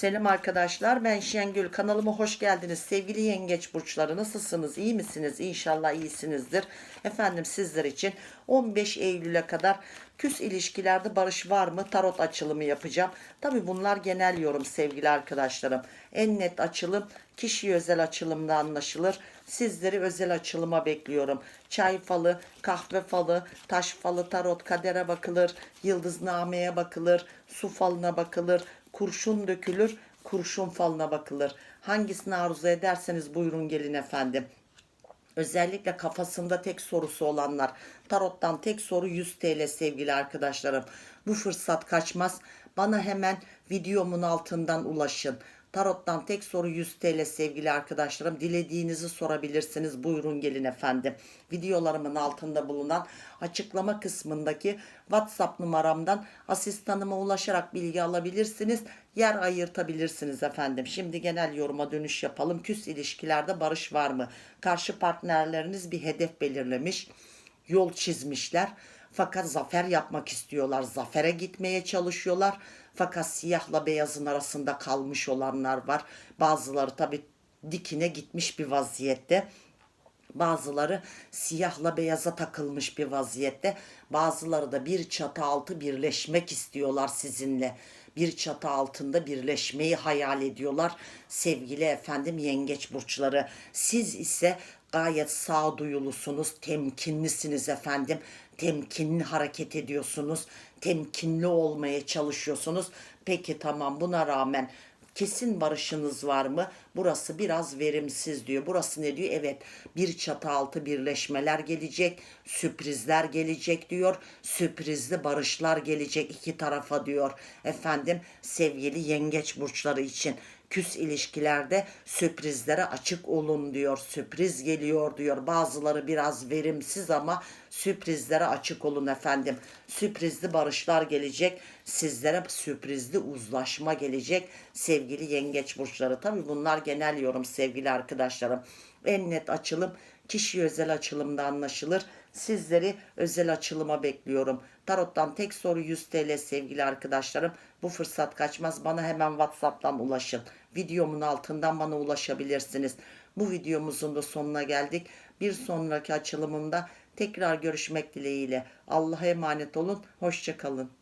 Selam arkadaşlar ben Şengül. Kanalıma hoş geldiniz. Sevgili yengeç burçları nasılsınız? İyi misiniz? İnşallah iyisinizdir. Efendim sizler için 15 Eylül'e kadar küs ilişkilerde barış var mı? Tarot açılımı yapacağım. Tabi bunlar genel yorum sevgili arkadaşlarım. En net açılım kişi özel açılımda anlaşılır. Sizleri özel açılıma bekliyorum. Çay falı kahve falı taş falı tarot kadere bakılır yıldıznameye bakılır su falına bakılır kurşun dökülür, kurşun falına bakılır. Hangisini arzu ederseniz buyurun gelin efendim. Özellikle kafasında tek sorusu olanlar. Tarottan tek soru 100 TL sevgili arkadaşlarım. Bu fırsat kaçmaz. Bana hemen videomun altından ulaşın. Tarottan tek soru 100 TL sevgili arkadaşlarım. Dilediğinizi sorabilirsiniz. Buyurun gelin efendim. Videolarımın altında bulunan açıklama kısmındaki WhatsApp numaramdan asistanıma ulaşarak bilgi alabilirsiniz. Yer ayırtabilirsiniz efendim. Şimdi genel yoruma dönüş yapalım. Küs ilişkilerde barış var mı? Karşı partnerleriniz bir hedef belirlemiş. Yol çizmişler. Fakat zafer yapmak istiyorlar. Zafere gitmeye çalışıyorlar. Fakat siyahla beyazın arasında kalmış olanlar var. Bazıları tabi dikine gitmiş bir vaziyette. Bazıları siyahla beyaza takılmış bir vaziyette. Bazıları da bir çatı altı birleşmek istiyorlar sizinle. Bir çatı altında birleşmeyi hayal ediyorlar. Sevgili efendim yengeç burçları. Siz ise gayet sağduyulusunuz, temkinlisiniz efendim. Temkinli hareket ediyorsunuz. Temkinli olmaya çalışıyorsunuz. Peki tamam buna rağmen kesin barışınız var mı? Burası biraz verimsiz diyor. Burası ne diyor? Evet bir çatı altı birleşmeler gelecek, sürprizler gelecek diyor. Sürprizli barışlar gelecek iki tarafa diyor. Efendim sevgili yengeç burçları için küs ilişkilerde sürprizlere açık olun diyor. Sürpriz geliyor diyor. Bazıları biraz verimsiz ama sürprizlere açık olun efendim. Sürprizli barışlar gelecek. Sizlere sürprizli uzlaşma gelecek sevgili yengeç burçları. Tabi bunlar genel yorum sevgili arkadaşlarım. En net açılım kişi özel açılımda anlaşılır. Sizleri özel açılıma bekliyorum. Tarot'tan tek soru 100 TL sevgili arkadaşlarım. Bu fırsat kaçmaz. Bana hemen WhatsApp'tan ulaşın. Videomun altından bana ulaşabilirsiniz. Bu videomuzun da sonuna geldik. Bir sonraki açılımımda tekrar görüşmek dileğiyle. Allah'a emanet olun. Hoşçakalın.